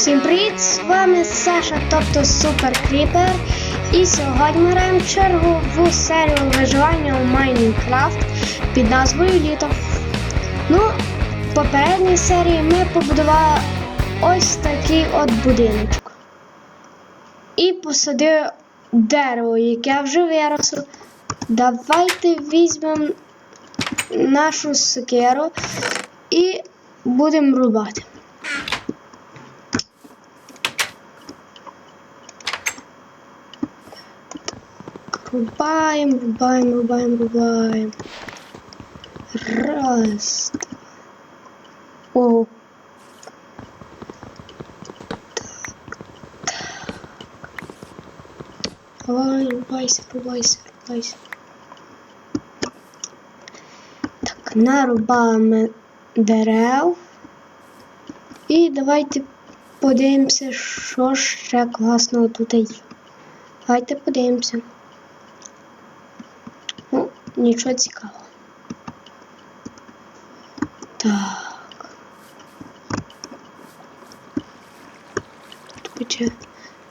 Всім привіт! З вами Саша, тобто Супер Кріпер. І сьогодні ми граємо чергову серію виживання у Майнкрафт під назвою Літо. Ну, в попередній серії ми побудували ось такий от будиночок. І посадили дерево, яке вже виросло. Давайте візьмемо нашу сокеру і будемо рубати. Рубаем, рубаем, рубаем, рубаем. Раз. О. Давай, рубайся, рубайся, рубайся. Так, нарубаємо дерев. І давайте подивимося, що ще класного тут є. Давайте подивимося. Нічого цікавого. Так. Тут печера.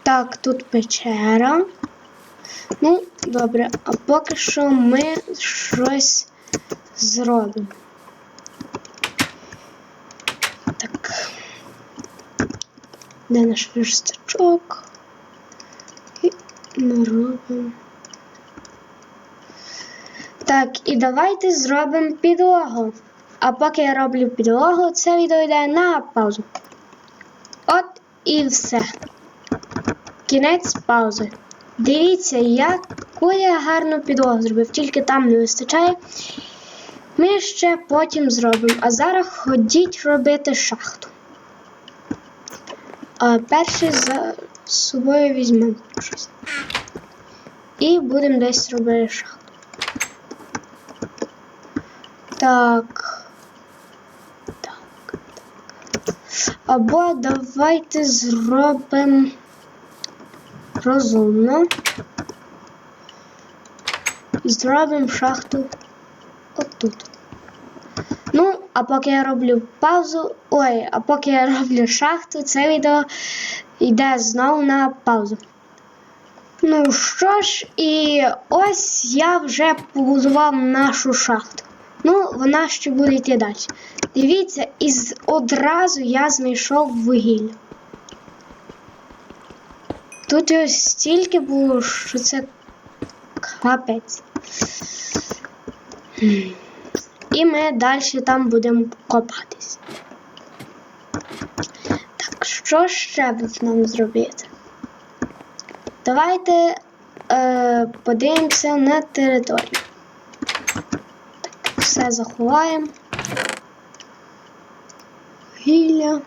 Так, тут печера. Ну, добре, а поки що ми щось зробимо. Так. Де наш верстачок? І наробимо. Так, і давайте зробимо підлогу. А поки я роблю підлогу, це відео йде на паузу. От і все. Кінець паузи. Дивіться, яку я гарну підлогу зробив, тільки там не вистачає. Ми ще потім зробимо. А зараз ходіть робити шахту. А перше за собою візьмемо щось. І будемо десь робити шахту. Так. Так. Або давайте зробимо розумно. Зробимо шахту отут. Ну, а поки я роблю паузу. Ой, а поки я роблю шахту, це відео йде знову на паузу. Ну що ж, і ось я вже побудував нашу шахту. Ну, вона ще буде йти далі. Дивіться, і одразу я знайшов вугілля. Тут ось стільки було, що це капець. І ми далі там будемо копатись. Так, що ще нам зробити? Давайте е, подивимося на територію. Все заховаємо. Гілля.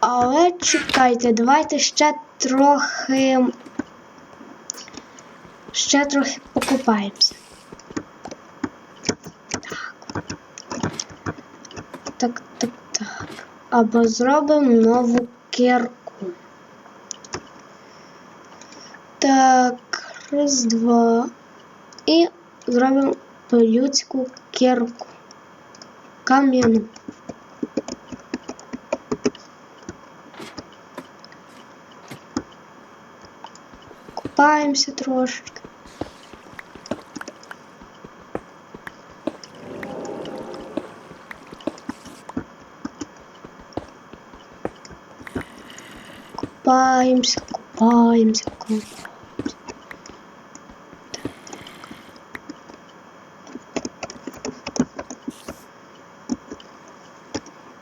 Але чекайте, давайте ще трохи. Ще трохи покупаємося. Так. Так, так, так. Або зробимо нову кірку. Так, раз, два. І зробимо по-людську кірку. Кам'яну. Купаємося трошки. Купаємося, купаємося, купаємося.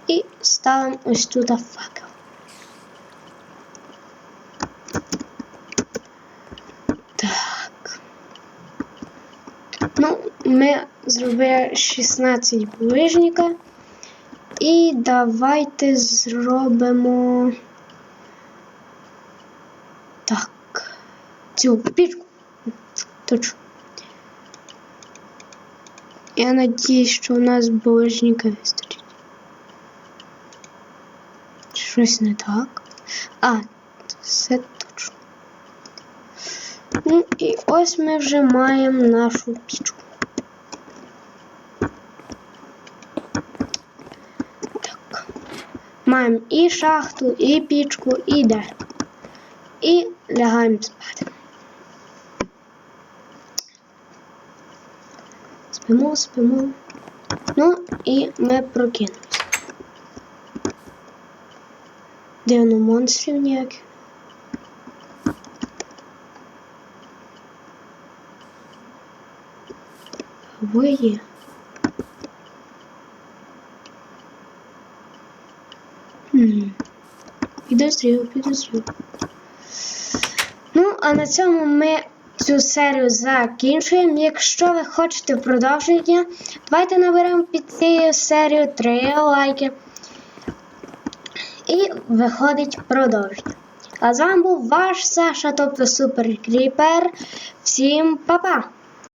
І ставимо ось тут факел. Так. Ну, ми зробили 16 ближніка. І давайте зробимо. Так. Цю пічку. Точно. Я надіюсь, що у нас ближніка вистачить. Щось не так. А, все точно. Ну і ось ми вже маємо нашу пічку. Так. Маємо і шахту, і пічку, і дерево. І лягаємо спати. Спимо, спимо. Ну і ми прокинулися. Дивно монстрів ніяких. Ви є. Підозрів, підозрів. Ну, а на цьому ми цю серію закінчуємо. Якщо ви хочете продовження, давайте наберемо під цією серією 3 лайки. І виходить продовження. А з вами був ваш Саша, тобто Супер Кріпер. Всім па-па!